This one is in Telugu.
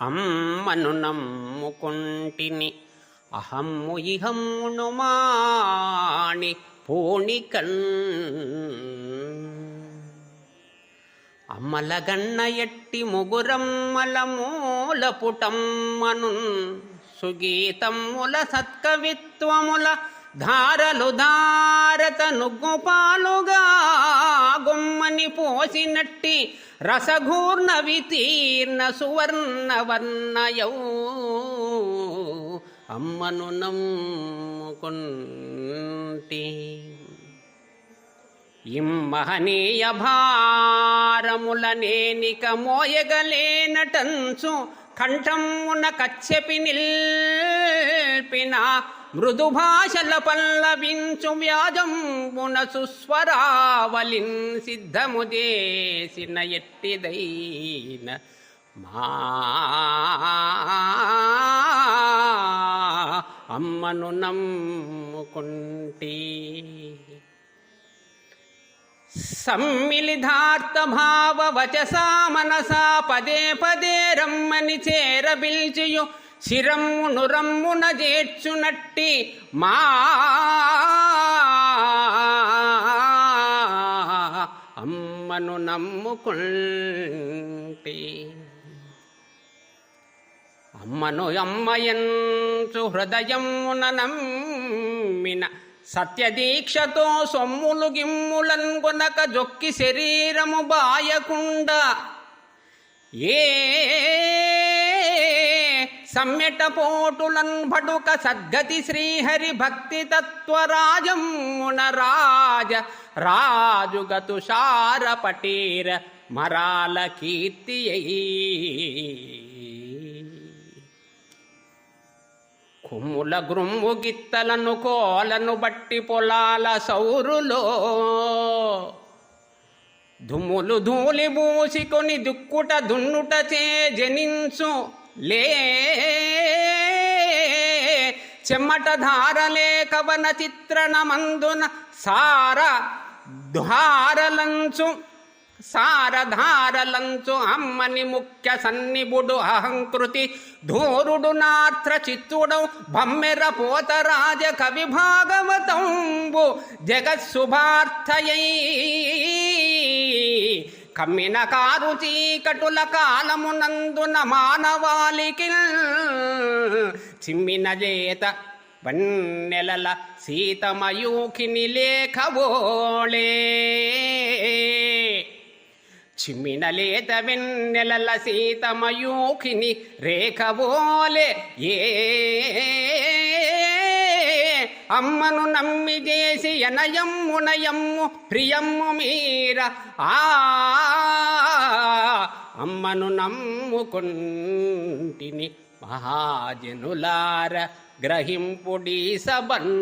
అమ్మను నమ్ముకుంటిని అహమ్ము ఇహమ్మును మాణి పూణికన్ అమ్మలగన్న ఎట్టి ముగురమ్మల మూల సుగీతమ్ముల సత్కవిత్వముల ధారలు ధారత నుగ్గుపాలుగా పోసినట్టి రసఘూర్ణ వితీర్ణ సువర్ణవర్ణయౌ అమ్మను నమ్ముకుంటి. ఇమ్మహనీయ భారముల నేనిక మోయగలేనటంచు కంఠమున కచ్చెపి నిల్పిన మృదు భాషల పల్లవించు వ్యాజంబున సుస్వరావలిన్ సిద్ధము చేసిన ఎట్టిదైన మా అమ్మను నమ్ముకుంటి. సమ్మిలిధార్త భావ వచసా మనసా పదే పదే రమ్మని చేరబిల్చియు శిరమ్మును నురమ్మున చేర్చునట్టి మా అమ్మను నమ్ముకుంటే. అమ్మను అమ్మయంచు హృదయమున నమ్మిన సత్యదీక్షతో సొమ్ములు గిమ్ములన్ కొనక జొక్కి శరీరము బాయకుండ. ఏ సమ్మెట పోటులన్ సద్గతి శ్రీహరి భక్తి తత్వరాజమున రాజ రాజుగతు శార పటీర మరాల కీర్తి కుమ్ముల గ్రుమ్ము గిత్తలను కోలను బట్టి పొలాల సౌరులో దుమ్ములు ధూళి మూసికొని దుక్కుట దున్నుట చే జనించు లే చెమ్మట ధారలే కవన చిత్రణమందున సార ధారలంచు సారధారలంచు అమ్మని ముఖ్య సన్నిబుడు అహంకృతి ధూరుడు నాత్ర చిత్తుడౌ బమ్మెర పోతరాజ కవి భాగవతంబు జగత్సుభార్థయై కమ్మిన కారు చీకటుల కాలమునందున మానవాళికి చిమ్మిన చేత వన్నెలల సీతమయూఖిని లేఖవోళే చిమ్మిన లేత వెన్నెలల సీతమయూఖిని రేఖవోలే ఏ అమ్మను నమ్మి చేసి ఎనయమ్మునయమ్ము ప్రియమ్ము మీర. ఆ అమ్మను నమ్ముకుంటిని మహాజనులార గ్రహింపుడీ సబన్